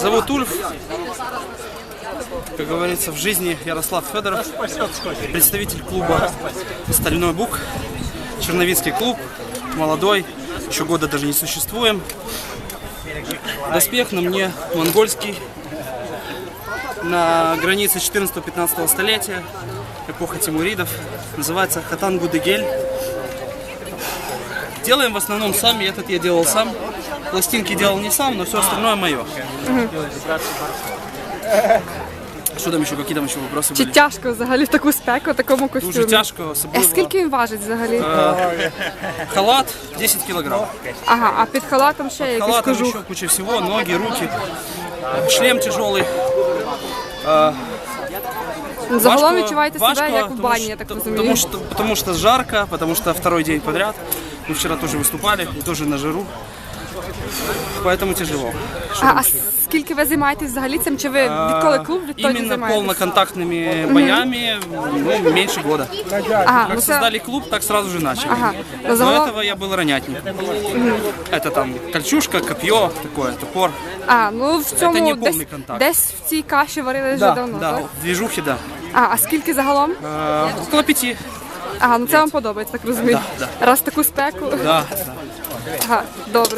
Зовут Ульф. Как говорится, в жизни Ярослав Федоров, представитель клуба «Стальной Бук», Черновицкий клуб, молодой, еще года даже не существуем. Доспех на мне монгольский, на границе 14-15 столетия, эпоха Тимуридов, называется Хатан Гудегель. Делаем в основном сами, этот я делал сам. Пластинки делал не сам, но все остальное мое. Что там еще, какие там еще вопросы Чи были? тяжко взагалі в таку спеку, в такому костюмі? Дуже тяжко, А особливо. скільки він важить взагалі? Халат 10 килограмм. Ага, а під халатом ще якийсь Халатом кожух. еще куча всего, ноги, руки. Шлем тяжелый. Загалом відчуваєте себе важко, як в потому бані, что- я так потому розумію. что, потому что жарко, потому что второй день подряд. Мы вчера тоже выступали, и тоже на жару. Поэтому тяжело. А, а скільки ви займаєтесь взагалі цим? Чи ви відколи клуб відтоді Именно займаєтесь? полноконтактными боями ну, меньше года. Ага, Как ну це... создали клуб, так сразу же начали. Ага. Ну, До загалом- этого я был ранятник. Это там кольчушка, копье, такое, топор. А, ну в цьому не десь, повний контакт. десь в цій каші варили вже давно, да, так? в движухе, да. А, а скільки загалом? Э, около пяти. Ага, ну це вам подобається, так розумію. Да, Раз таку спеку. Да, да. Ага, добре.